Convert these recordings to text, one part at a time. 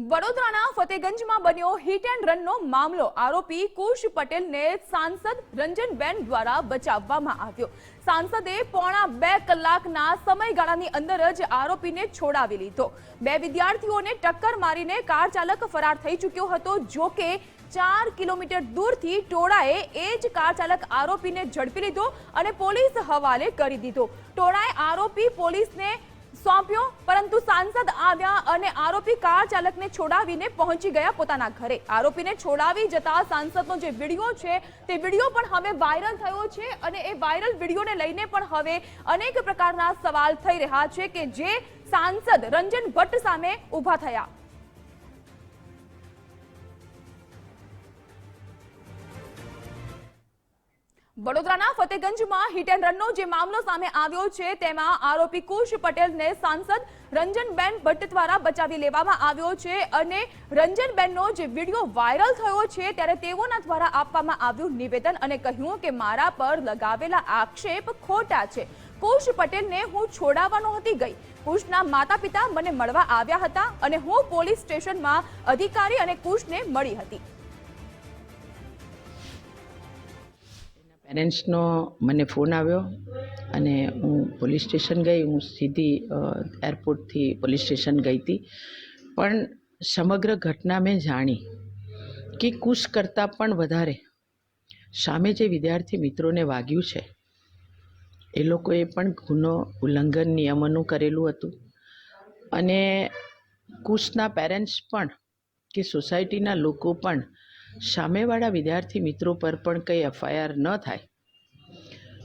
વડોદરાના ફતેગંજમાં બન્યો hit and રનનો મામલો. આરોપી કુશ પટેલને સાંસદ રંજનબેન દ્વારા બચાવવામાં આવ્યો. સાંસદે પોણા બે કલાકના સમયગાળાની અંદર જ આરોપીને છોડાવી લીધો. બે વિદ્યાર્થીઓને ટક્કર મારીને કાર ચાલક ફરાર થઈ ચૂક્યો હતો, જો કે ચાર કિલોમીટર દૂરથી ટોળાએ એ જ કાર ચાલક આરોપીને ઝડપી લીધો અને પોલીસ હવાલે કરી દીધો. ટોળાએ આરોપી પોલીસને સોંપ્યો, પરંતુ સાંસદ આવ્યા અને આરોપી કાર ચાલકને છોડાવીને પહોંચી ગયા પોતાના ઘરે. આરોપીને છોડાવી જતા સાંસદનો જે વીડિયો છે, તે વીડિયો પણ હવે વાયરલ થયો છે અને એ વાયરલ વિડીયોને લઈને પણ હવે અનેક પ્રકારના સવાલ થઈ રહ્યા છે કે જે સાંસદ રંજન ભટ્ટ સામે ઊભા થયા. વડોદરાના ફતેગંજમાં હિટ એન્ડ રનનો જે મામલો સામે આવ્યો છે, તેમાં આરોપી કુશ પટેલને સાંસદ રંજનબેન ભટ્ટ દ્વારા બચાવી લેવામાં આવ્યો છે અને રંજનબેનનો જે વીડિયો વાયરલ થયો છે, ત્યારે તેઓના દ્વારા આપવામાં આવ્યું નિવેદન અને કહ્યું કે મારા પર લગાવેલા આક્ષેપ ખોટા છે. કુશ પટેલને હું છોડાવવાનો હતી ગઈ. કુશના માતા પિતા મને મળવા આવ્યા હતા અને હું પોલીસ સ્ટેશનમાં અધિકારી અને કુશને મળી હતી. પેરેન્ટ્સનો મને ફોન આવ્યો અને હું પોલીસ સ્ટેશન ગઈ. હું સીધી એરપોર્ટથી પોલીસ સ્ટેશન ગઈ હતી. પણ સમગ્ર ઘટના મેં જાણી કે કુશ કરતાં પણ વધારે સામે જે વિદ્યાર્થી મિત્રોને વાગ્યું છે, એ લોકોએ પણ ગુનો ઉલ્લંઘન નિયમોનું કરેલું હતું. અને કુશના પેરેન્ટ્સ પણ કે સોસાયટીના લોકો પણ સામેવાળા વિદ્યાર્થી મિત્રો પર પણ કંઈ એફઆઈઆર ન થાય.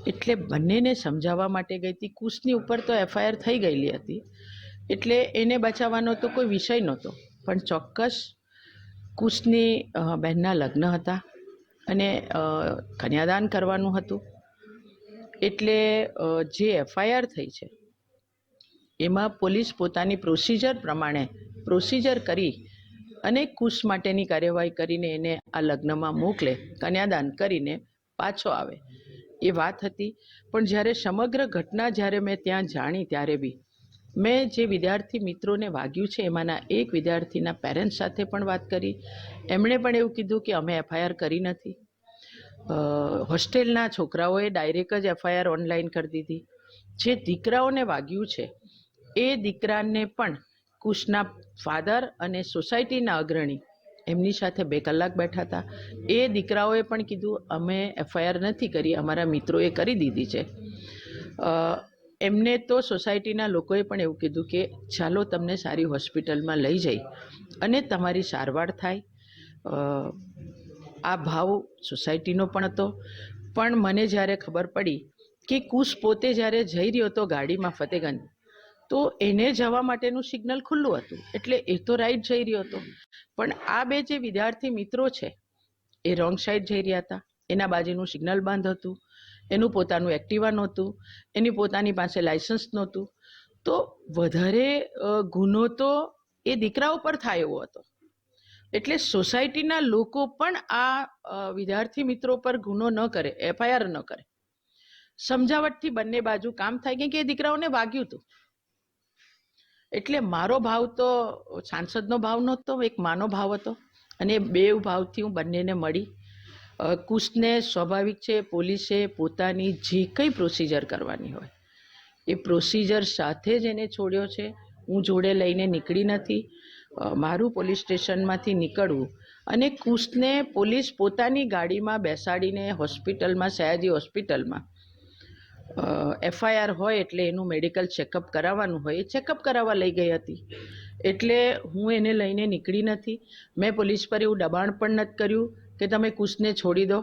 એટલે બંનેને સમજાવવા માટે ગઈ હતી. કુશની ઉપર તો એફઆઈઆર થઈ ગયેલી હતી. એટલે એને બચાવવાનો તો કોઈ વિષય નહોતો. પણ ચોક્કસ કુશની બહેનના લગ્ન હતા અને કન્યાદાન કરવાનું હતું. એટલે જે એફઆઈઆર થઈ છે, એમાં પોલીસ પોતાની પ્રોસિજર પ્રમાણે, પ્રોસિજર કરી અને કુશ માટેની કાર્યવાહી કરીને એને આ લગ્નમાં મોકલે, કન્યાદાન કરીને પાછો આવે. એ વાત હતી. પણ જ્યારે સમગ્ર ઘટના જ્યારે મેં ત્યાં જાણી ત્યારે બી. મેં જે વિદ્યાર્થી મિત્રોને વાગ્યું છે, એમાંના એક વિદ્યાર્થીના પેરેન્ટ્સ સાથે પણ વાત કરી. એમણે પણ એવું કીધું કે અમે એફઆઈઆર કરી નથી. હોસ્ટેલના છોકરાઓએ ડાયરેક્ટ જ એફઆઈઆર ઓનલાઈન કરી દીધી. જે દીકરાઓને વાગ્યું છે, એ દીકરાને પણ કુશના ફાધર અને સોસાયટીના અગ્રણી. એમની સાથે બે કલાક બેઠા હતા. એ દીકરાઓએ પણ કીધું, અમે એફઆઈઆર નથી કરી, અમારા મિત્રોએ કરી દીધી છે. એમને તો સોસાયટીના લોકોએ પણ એવું કીધું કે, ચાલો તમને સારી હોસ્પિટલમાં લઈ જઈ અને તમારી સારવાર થાય. આ ભાવ સોસાયટીનો પણ હતો. પણ મને જ્યારે ખબર પડી કે કુશ પોતે જ્યારે જઈ રહ્યો હતો ગાડીમાં ફતેગંજ તો એને જવા માટેનું સિગ્નલ ખુલ્લું હતું. એટલે એ તો રાઈટ જઈ રહ્યો હતો. પણ આ બે જે વિદ્યાર્થી મિત્રો છે, એ રોંગ સાઈડ જઈ રહ્યા હતા. એના બાજુનું સિગ્નલ બંધ હતું. એનું પોતાનું એક્ટિવા નહોતું. એની પોતાની પાસે લાયસન્સ નહોતું. તો વધારે ગુનો તો એ દીકરા ઉપર થાય એવો હતો. એટલે સોસાયટીના લોકો પણ આ વિદ્યાર્થી મિત્રો પર ગુનો ન કરે એફઆઈઆર ન કરે. સમજાવટથી બંને બાજુ કામ થાય. કે એ દીકરાઓને વાગ્યું હતું. એટલે મારો ભાવ તો સાંસદનો ભાવ નહોતો, એક માનો ભાવ હતો. અને બે ભાવથી હું બંનેને મળી. કુશને સ્વાભાવિક છે પોલીસે પોતાની જે કંઈ પ્રોસિજર કરવાની હોય, એ પ્રોસિજર સાથે જ એને છોડ્યો છે. હું જોડે લઈને નીકળી નથી. મારું પોલીસ સ્ટેશનમાંથી નીકળવું. અને કુશને પોલીસ પોતાની ગાડીમાં બેસાડીને હોસ્પિટલમાં, સયાજી હોસ્પિટલમાં એફઆઈઆર હોય એટલે એનું મેડિકલ ચેકઅપ કરાવવાનું હોય. એ ચેકઅપ કરાવવા લઈ ગઈ હતી. એટલે હું એને લઈને નીકળી નથી. મેં પોલીસ પર એવું દબાણ પણ નથી કર્યું કે તમે કુશને છોડી દો.